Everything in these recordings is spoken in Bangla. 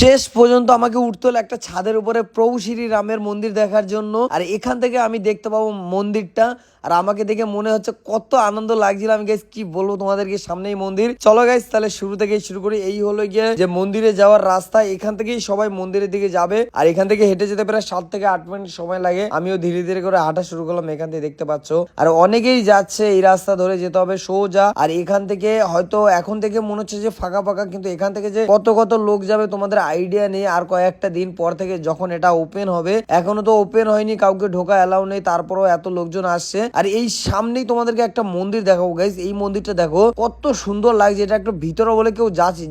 শেষ পর্যন্ত আমাকে উঠতে হলো একটা ছাদের উপরে প্রভু শ্রী রামের মন্দির দেখার জন্য। আর এখান থেকে আমি দেখতে পাবো মন্দিরটা। আর আমাকে দেখে মনে হচ্ছে কত আনন্দ লাগছিল। আমি গাইস কি বলব তোমাদেরকে? সামনেই মন্দির। চলো গাইস তাহলে শুরু থেকেই শুরু করি। এই হলো গিয়ে যে মন্দিরে যাওয়ার রাস্তা। এখান থেকেই সবাই মন্দিরের দিকে যাবে। আর এখান থেকে হেঁটে যেতে প্রায় সাত থেকে আট মিনিট সময় লাগে। আমিও ধীরে ধীরে করে হাঁটা শুরু করলাম এখান থেকে দেখতে পাচ্ছ। আর অনেকেই যাচ্ছে এই রাস্তা ধরে যেতে হবে সোজা। আর এখান থেকে হয়তো এখন থেকে মনে হচ্ছে যে ফাঁকা ফাঁকা, কিন্তু এখান থেকে যে কত কত লোক যাবে তোমাদের আইডিয়া নেই। আর কয়েকটা দিন পর থেকে যখন এটা ওপেন হবে, এখনও তো ওপেন হয়নি, কাউকে ঢোকা এলাও নেই, তারপরেও এত লোকজন আসছে। আর এই সামনেই তোমাদেরকে একটা মন্দির দেখাবো গাইস এই মন্দিরটা দেখো, কত সুন্দর লাগছে। এটা একটা ভিতরে বলে কেউ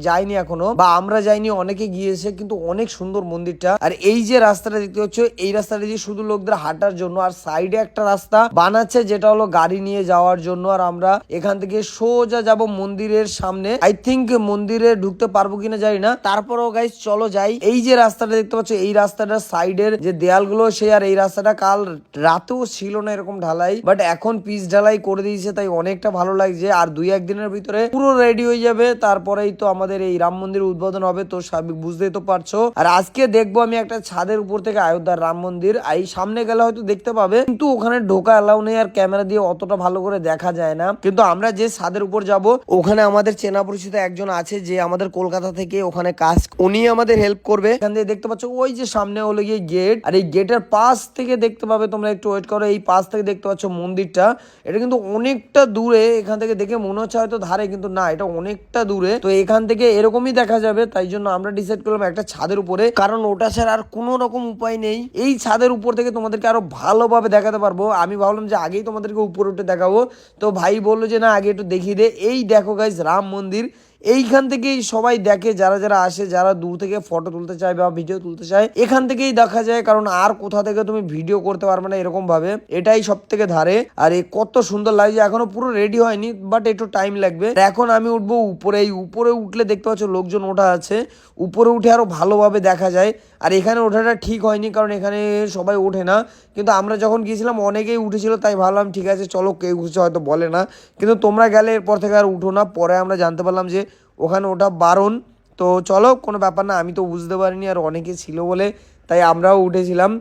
যায়নি এখনও, বা আমরা যাইনি, অনেকে গিয়েছে, কিন্তু অনেক সুন্দর মন্দিরটা। আর এই যে রাস্তাটা দেখতে হচ্ছে এই রাস্তাটা দিয়ে শুধু লোকদের হাঁটার জন্য, আর সাইডে একটা রাস্তা বানাচ্ছে, যেটা হলো গাড়ি নিয়ে যাওয়ার জন্য। আর আমরা এখান থেকে সোজা যাব মন্দিরের সামনে। আই থিঙ্ক মন্দিরে ঢুকতে পারব কিনা জানি না। তারপরেও গাইস চলো যাই। এই যে রাস্তাটা দেখতে পাচ্ছ, এই রাস্তাটার সাইডের যে দেয়ালগুলো সে আর এই রাস্তাটা কাল রাতেও ছিল না এরকম ঢালাই। বাট এখন পিচ ঢালাই করে দিয়েছে, তাই অনেকটা ভালো লাগছে। আর দুই একদিনের ভিতরে পুরো রেডি হয়ে যাবে। তারপরেই তো আমাদের এই রাম মন্দির উদ্বোধন হবে, তো বুঝতেই তো পারছ। আর আজকে দেখব আমি একটা ছাদের উপর থেকে অযোধ্যার রাম মন্দির। এই সামনে গেলে হয়তো দেখতে পাবে, কিন্তু ওখানে ঢোকা এলাও নেই, আর ক্যামেরা দিয়ে অতটা ভালো করে দেখা যায় না। কিন্তু আমরা যে ছাদের উপর যাব, ওখানে আমাদের চেনা পরিচিত একজন আছে, যে আমাদের কলকাতা থেকে ওখানে কাজ উনি আমাদের হেল্প করবে। এখান থেকে দেখতে পাচ্ছ, ওই যে সামনে হলো গিয়ে গেট আর এই গেটের পাশ থেকে দেখতে পাবে তোমরা একটু ওয়েট করো, এই পাশ থেকে দেখতে পাচ্ছ মন্দিরটা। এটা কিন্তু অনেকটা দূরে, এখান থেকে দেখে মনে হচ্ছে হয়তো ধারে, কিন্তু না, এটা অনেকটা দূরে। তো এখান থেকে এরকমই দেখা যাবে, তাই জন্য আমরা ডিসাইড করলাম একটা ছাদের উপরে, কারণ ওটা ছাড়া আর কোনো রকম উপায় নেই। এই ছাদের উপর থেকে তোমাদেরকে আরও ভালোভাবে দেখাতে পারব। আমি ভাবলাম যে আগেই তোমাদেরকে উপরে উঠে দেখাবো। তো ভাই বলল যে, না, আগে একটু দেখিয়ে দে। এই দেখো গাইজ রাম মন্দির। এইখান থেকেই সবাই দেখে, যারা যারা আসে, যারা দূর থেকে ফটো তুলতে চায় বা ভিডিও তুলতে চায়, এখান থেকেই দেখা যায়। কারণ আর কোথা থেকে তুমি ভিডিও করতে পারবে না এরকম ভাবে এটাই সব থেকে ধারে। আর এ কত সুন্দর লাগছে এখনও পুরো রেডি হয়নি বাট একটু টাইম লাগবে। এখন আমি উঠবো উপরে এই উপরে উঠলে দেখতে পাচ্ছ লোকজন ওঠা আছে। উপরে উঠে আরও ভালোভাবে দেখা যায়। আর এখানে ওঠাটা ঠিক হয়নি, কারণ এখানে সবাই ওঠে না। কিন্তু আমরা যখন গিয়েছিলাম, অনেকেই উঠেছিল, তাই ভাবলাম, ঠিক আছে, চলো কেউ কিছু হয়তো বলে না। কিন্তু তোমরা গেলে এরপর থেকে আর উঠো না। পরে আমরা জানতে পারলাম যে ওখানে ওটা বারণ। তো চলো, কোনো ব্যাপার না, আমি তো বুঝতে পারিনি আর অনেকে ছিল বলে, তাই আমরাও উঠেছিলাম।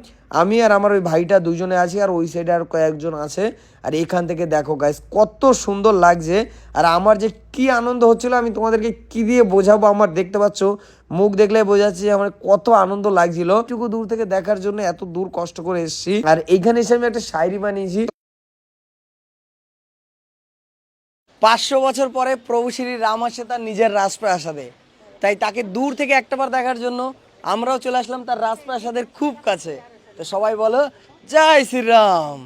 আমি আর আমার ওই ভাইটা দুজনে আছি, আর ওই সাইডে আর কয়েকজন আছে। আর এখান থেকে দেখো গাইস কত সুন্দর লাগছে। আর আমার যে কি আনন্দ হচ্ছিল, আমি তোমাদেরকে কি দিয়ে বোঝাবো আমার দেখতে পাচ্ছ? মুখ দেখলে বোঝাচ্ছি যে আমার কত আনন্দ লাগছিল। টুকু দূর থেকে দেখার জন্য এত দূর কষ্ট করে এসেছি। আর এইখানে এসে আমি একটা শায়রি বানিয়েছি। পাঁচশো বছর পরে প্রভু শ্রী রাম আসে তার নিজের রাজপ্রাসাদে। তাই তাকে দূর থেকে একটাবার দেখার জন্য আমরাও চলে আসলাম তার রাজপ্রাসাদের খুব কাছে। তো সবাই বলো, জয় শ্রীরাম